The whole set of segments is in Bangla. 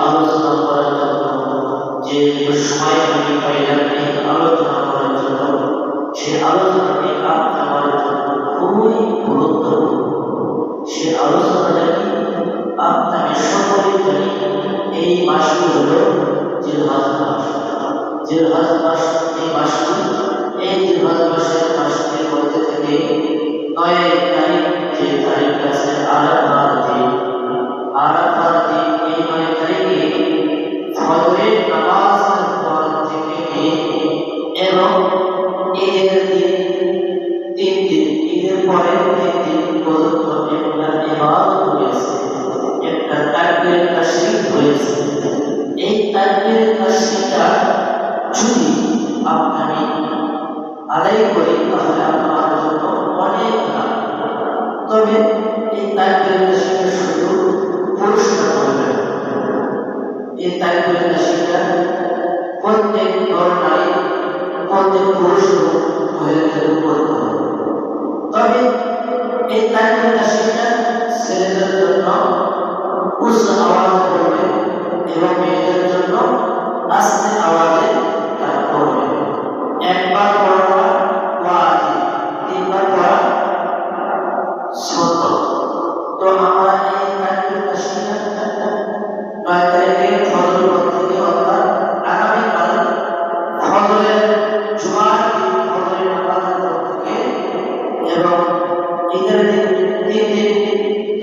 আলোচনা করার জন্য যে সময় আমি পাইলাম এই আলোচনা করার জন্য সে আলোচনাটি আমার জন্য খুবই গুরুত্বপূর্ণ সে আলোচনাটা কি আপনি আমি সকলে জানি এই মাসটি হল জিলহাজ মাস জিলহাজ মাস এই মাসটি একটা তাকবীর তাশরীফ হয়েছে এই তাকবীর তাশরীফটা যদি আপনি তবে এই তাকবীর করবে এই তাকবীর তাশরীফটা প্রত্যেক নর প্রত্যেক পুরুষ মহিলাদের করতে তবে এই তাকবীর ছেলেদের জন্য উচ্চ আওয়াজ করবে এবং মেয়েদের জন্য আস্তে আওয়াজে করবে একবার পড়া ওয়াজি তিনবার পড়া সত্য তো আমরা এই কাটিয়ে নয় তারিখে ফজল থেকে অর্থাৎ আগামীকাল এবং ঈদের তিন দিন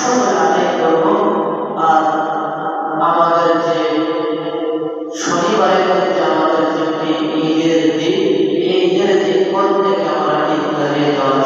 শুকর আদায় করব আর আমাদের যে শনিবারের মধ্যে আমাদের যে ঈদের দিন, এই ঈদের দিন, প্রত্যেকে আমরা ঈদ দাঁড়িয়ে দেওয়া